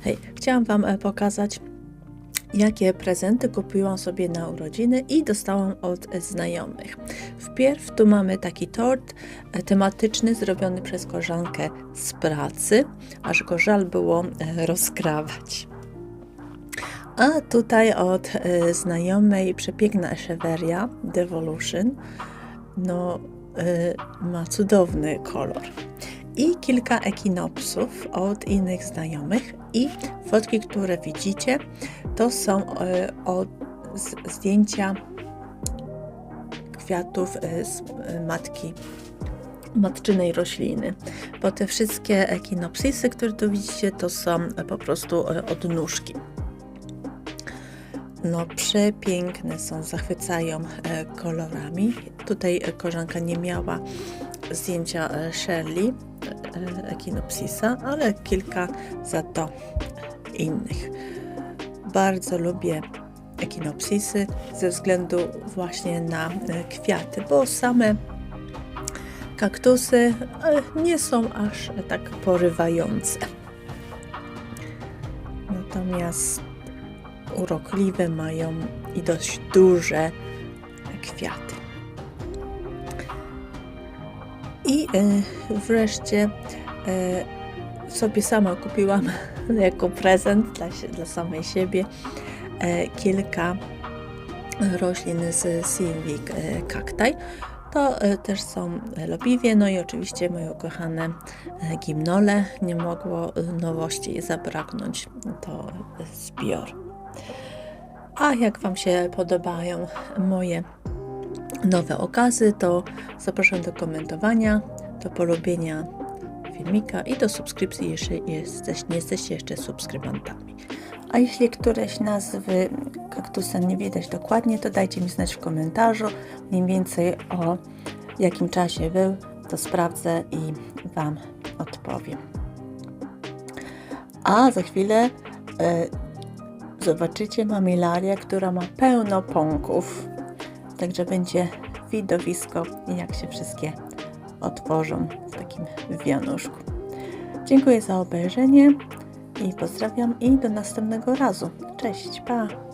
Hej, chciałam Wam e, pokazać, jakie prezenty kupiłam sobie na urodziny i dostałam od e, znajomych. Wpierw tu mamy taki tort e, tematyczny zrobiony przez koleżankę z pracy, aż go żal było rozkrawać. A tutaj od znajomej przepiękna Echeveria Devolution. No, ma cudowny kolor. I kilka ekinopsów od innych znajomych. I fotki, które widzicie, to są e, od, zdjęcia kwiatów e, z e, matki matczynej rośliny, bo te wszystkie ekinopsisy, które tu widzicie, to są po prostu odnóżki. No, przepiękne są, zachwycają kolorami. Tutaj koleżanka nie miała zdjęcia Shirley, Echinopsisa, ale kilka za to innych. Bardzo lubię Echinopsisy ze względu właśnie na e, kwiaty, bo same kaktusy e, nie są aż tak porywające. Natomiast urokliwe mają i dość duże kwiaty. I e, wreszcie e, sobie sama kupiłam jako prezent dla, dla samej siebie e, kilka roślin z e, Cacti. To też są lobiwie, no i oczywiście moje ukochane gimnole. Nie mogło nowości zabraknąć, to zbior. A jak Wam się podobają moje nowe okazy, to zapraszam do komentowania, do polubienia filmika i do subskrypcji, jeśli jesteś, nie jesteście jeszcze subskrybentami. A jeśli któreś nazwy kaktusa nie widać dokładnie, to dajcie mi znać w komentarzu mniej więcej o jakim czasie był, to sprawdzę i Wam odpowiem. A za chwilę e, zobaczycie mamilarię, która ma pełno pąków. Także będzie widowisko, jak się wszystkie otworzą w takim wianuszku. Dziękuję za obejrzenie i pozdrawiam i do następnego razu. Cześć, pa!